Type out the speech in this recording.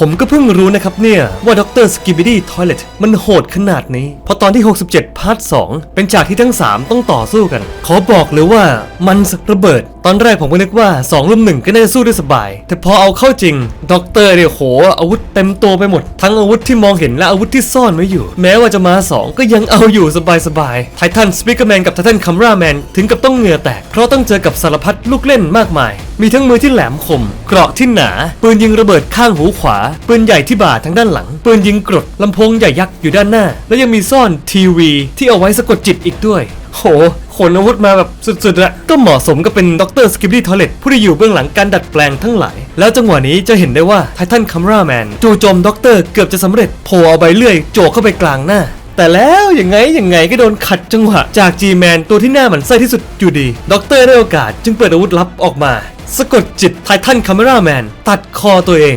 ผมก็เพิ่งรู้นะครับเนี่ย ว่าด็อกเตอร์สกิบิดี้ทอยเลตมันโหดขนาดนี้ เพราะตอนที่ 67 พาร์ท 2 เป็นฉากที่ทั้ง 3 ต้องต่อสู้กัน ขอบอกเลยว่ามันระเบิด ตอนแรกผมก็นึกว่า2รุ่มหนึ่งก็น่าจะสู้ได้สบาย แต่พอเอาเข้าจริงด็อกเตอร์เนี่ยโหอาวุธเต็มตัวไปหมด ทั้งอาวุธที่มองเห็นและอาวุธที่ซ่อนไว้อยู่ แม้ว่าจะมา 2 ก็ยังเอาอยู่สบายๆไททันสปิเกอร์แมนกับไททันคัมราแมนถึงกับต้องเหงื่อแตก เพราะต้องเจอกับสารพัดลูกเล่นมากมาย มีทั้งมือที่แหลมคม เกราะที่หนา ปืนยิงระเบิดข้างหูขวา ปืนใหญ่ที่บ่าทางด้านหลัง ปืนยิงกรดลำโพงใหญ่ยักษ์อยู่ด้านหน้า และยังมีซ่อนทีวี ที่เอาไว้สะกดจิตอีกด้วย โห ขนอาวุธมาแบบสุดๆอะก็เหมาะสมกับเป็นด็อกเตอร์สกิปปี้ทอเลตผู้ที่อยู่เบื้องหลังการดัดแปลงทั้งหลาย แล้วจังหวะนี้จะเห็นได้ว่าไททันคัมราแมนจู่โจมด็อกเตอร์เกือบจะสำเร็จโผล่เอาใบเลื่อยโจกเข้าไปกลางหน้าแต่แล้วยังไงยังไงก็โดนขัดจังหวะ จาก G-Man ตัวที่หน้าหมันไส้ที่สุดอยู่ดี ด็อกเตอร์ได้โอกาสจึงเปิดอาวุธลับออกมา สะกดจิตไททันคัมราแมนตัดคอตัวเอง